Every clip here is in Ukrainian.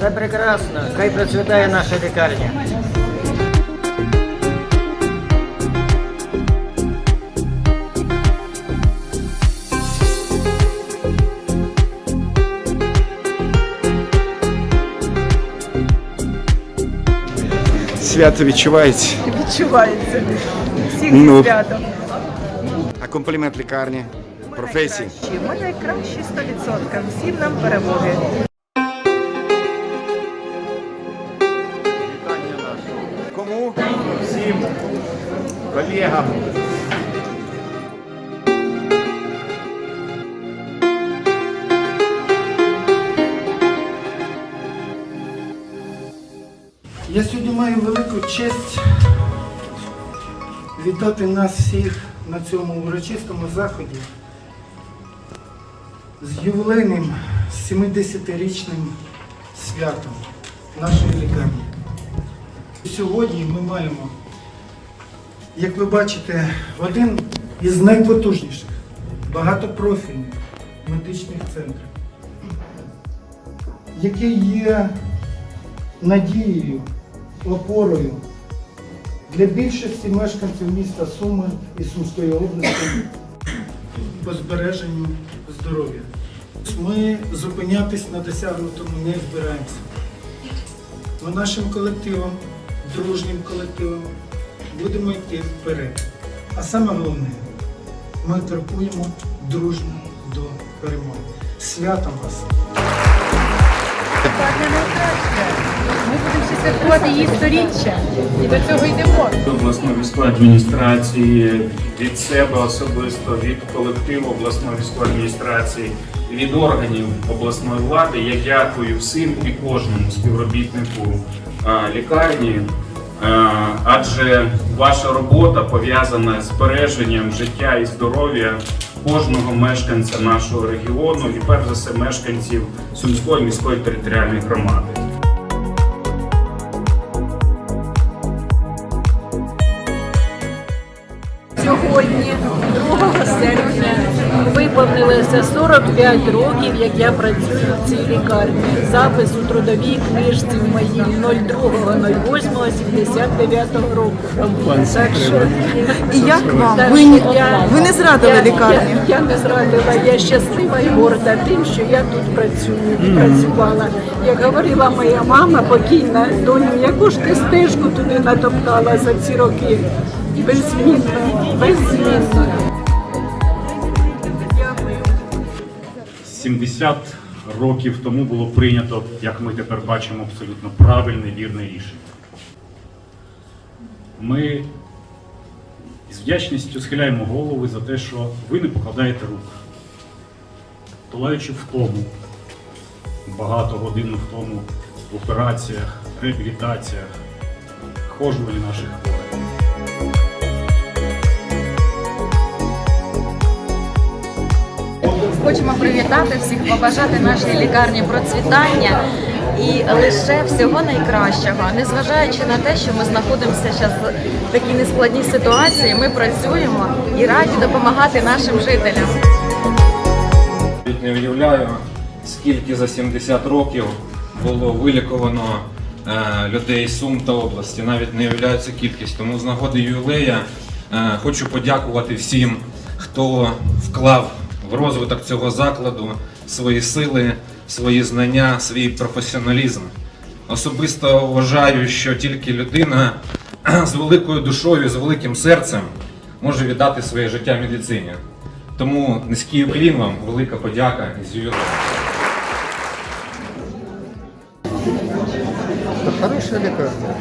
Прекрасно. Хай процвітає наша лікарня. Свято відчувається. відчувається. Всіх Ну. святом. А комплімент лікарні, професії. Ми найкращі 100%. Всім нам перемоги. Колегам. Я сьогодні маю велику честь вітати нас всіх на цьому урочистому заході з ювілейним 70-річним святом нашої лікарні. Сьогодні ми маємо, як ви бачите, один із найпотужніших багатопрофільних медичних центрів, який є надією, опорою для більшості мешканців міста Суми і Сумської області по збереженню здоров'я. Ми зупинятись на досягнутому не збираємося. Ми нашим колективом, дружнім колективом будемо йти вперед. А саме головне, ми крокуємо дружно до перемоги. Святом вас! Ми будемо всі святкувати її сторіччя. І до цього йдемо. обласної військової адміністрації, від себе особисто, від колективу обласної військової адміністрації, від органів обласної влади. Я дякую всім і кожному співробітнику лікарні. А, Адже ваша робота пов'язана з збереженням життя і здоров'я кожного мешканця нашого регіону і перш за все мешканців Сумської міської територіальної громади. Виповнилося 45 років, як я працюю в цій лікарні. Запис у трудовій книжці в моїй 02.08.79 року. Так що І як вам? Так Ви, що я- ви не зрадили я- лікарні? Я, я не зрадила, я щаслива і горда тим, що я тут працюю і працювала. Як говорила моя мама покійна, доню, яку ж ти стежку туди натоптала за ці роки? Беззмінно, беззмінно. 70 років тому було прийнято, як ми тепер бачимо, абсолютно правильне, вірне рішення. Ми з вдячністю схиляємо голови за те, що ви не покладаєте рук, долаючи втому, багато годин втому в операціях, реабілітаціях, хожуванні наших хворих. Хочемо привітати всіх, побажати нашій лікарні процвітання і лише всього найкращого. Незважаючи на те, що ми знаходимося зараз в такій нескладній ситуації, ми працюємо і раді допомагати нашим жителям. Не уявляю, скільки за 70 років було виліковано е, людей Сум та області. Навіть не цю кількість. Тому з нагоди ювілея е, хочу подякувати всім, хто вклав в розвиток цього закладу свої сили, свої знання, свій професіоналізм. Особисто вважаю, що тільки людина з великою душою, з великим серцем може віддати своє життя медицині. Тому низький уклін вам, велика подяка і з. Та хороша лікарня.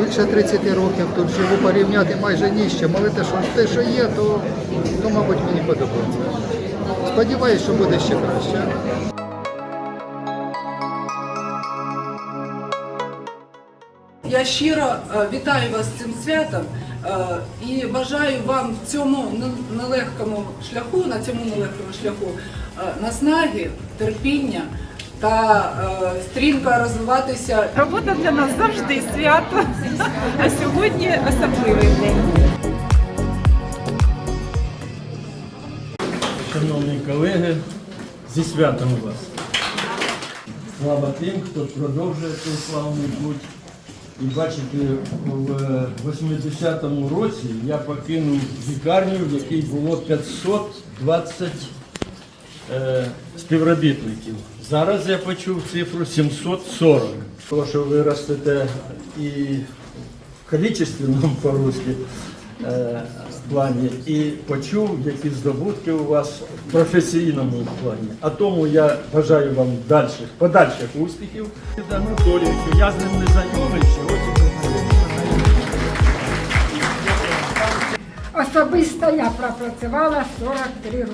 Більше 30 років тут живу порівняти майже ні з але те, що, те, що є, то, то, мабуть, мені подобається. Сподіваюсь, що буде ще краще. Я щиро е, вітаю вас з цим святом е, і бажаю вам в цьому нелегкому шляху, на цьому нелегкому шляху е, наснаги, терпіння та стрімко розвиватися Робота для нас завжди свято, а сьогодні особливий день. Шановні колеги, зі святом вас. Слава тим, хто продовжує цей славний путь. І бачите, в 80-му році я покинув лікарню, в якій було 520 е, співробітників. Зараз я почув цифру 740. Тому що ви і в количественному по-русски е, плані, і почув, які здобутки у вас в професійному плані. А тому я бажаю вам дальших, подальших успіхів. Анатолійовичу, я з ним не знайомий, сьогодні Особисто я пропрацювала 43 роки.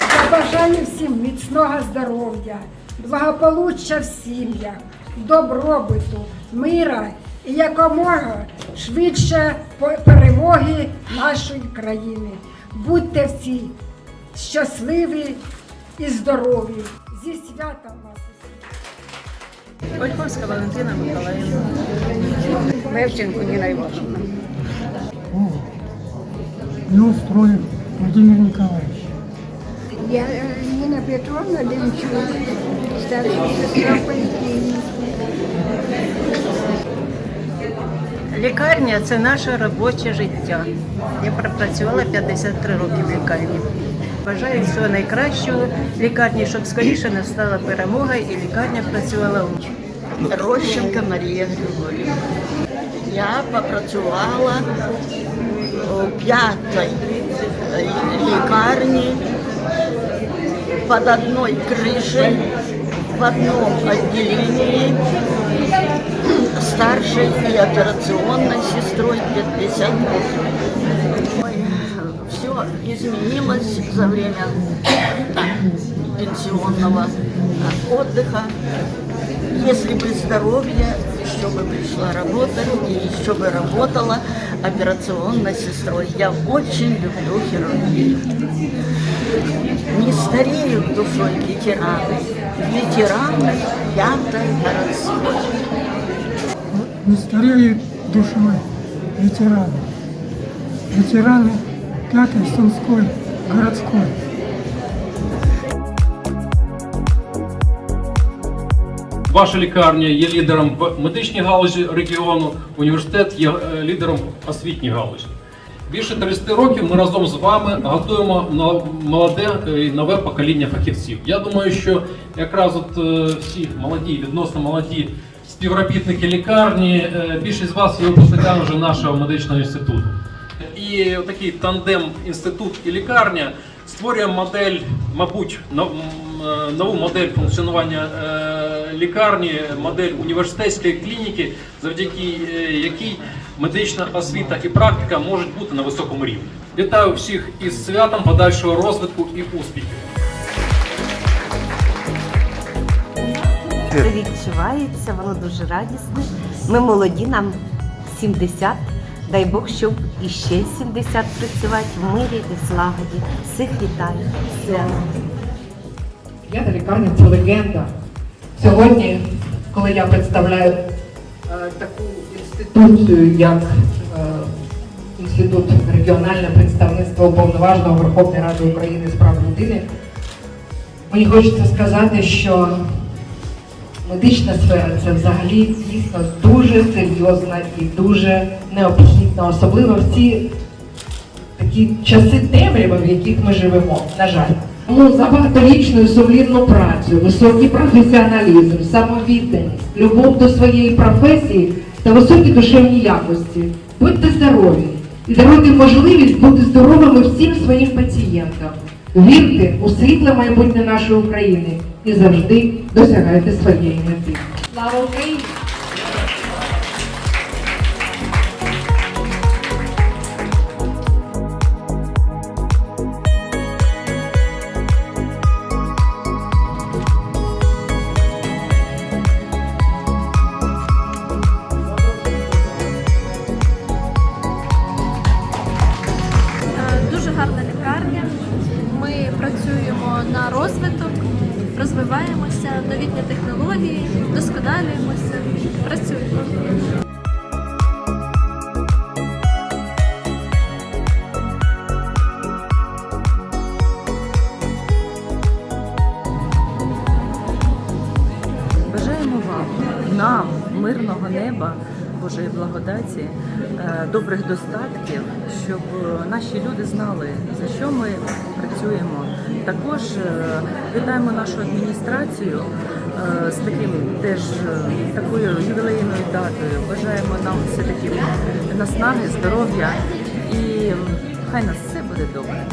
Я бажаю всім міцного здоров'я, благополуччя в сім'ях, добробуту, мира і якомога швидше перемоги нашої країни. Будьте всі щасливі і здорові. Зі святом вас! Ольховська Валентина Миколаївна. Левченко Ніна Івановна. Ну, устроив Владимир Николаевич. Я е, Ніна Петровна Демчук, старша сестра поліклініки. Лікарня це наше робоче життя. Я пропрацювала 53 роки в лікарні. Бажаю всього найкращого лікарні, щоб скоріше настала перемога і лікарня працювала лучше. Рощенко Марія Григорівна. Я попрацювала у п'ятій лікарні під одною кришею в одном отделении старшей и операционной сестрой 50 Все изменилось за время пенсионного отдыха. Если бы здоровье, еще бы пришла работать и еще бы работала операционной сестрой. Я очень люблю хирургию. Не стареют душой ветераны. Ветераны пятой городской. Не стареют душой ветераны. Ветераны пятой Сумской городской. Ваша лікарня є лідером в медичній галузі регіону, університет є е, лідером освітній галузі. Більше 30 років ми разом з вами готуємо молоде е, і нове покоління фахівців. Я думаю, що якраз от е, всі молоді, відносно молоді співробітники лікарні, е, більшість з вас є випускниками вже нашого медичного інституту. І такий тандем інститут і лікарня створює модель, мабуть, е, нову модель функціонування е, лікарні, модель університетської клініки, завдяки якій медична освіта і практика можуть бути на високому рівні. Вітаю всіх із святом подальшого розвитку і успіхів. Це відчувається, воно дуже радісне. Ми молоді, нам 70. Дай Бог, щоб іще 70 працювати в мирі і злагоді. Всіх вітаю. П'ята лікарня це легенда. Сьогодні, коли я представляю е, таку інституцію, як е, Інститут регіональне представництво уповноваженого Верховної Ради України з прав людини, мені хочеться сказати, що медична сфера це взагалі дійсно дуже серйозна і дуже необхідна, особливо в ці такі часи темряви, в яких ми живемо, на жаль. Тому за багаторічну сумлінну працю, високий професіоналізм, самовідданість, любов до своєї професії та високі душевні якості. Будьте здорові і даруйте можливість бути здоровими всім своїм пацієнтам. Вірте у світле майбутнє нашої України і завжди досягайте своєї мети. Слава Україні! Дуже гарна лікарня ми працюємо на розвиток, розвиваємося, новітні технології, досконалюємося, працюємо. Бажаємо вам, нам, мирного неба. Божої благодаті, е, добрих достатків, щоб наші люди знали, за що ми працюємо працюємо. Також е, вітаємо нашу адміністрацію е, з таким теж е, такою ювілейною датою. Бажаємо нам все таки наснаги, здоров'я і хай нас все буде добре.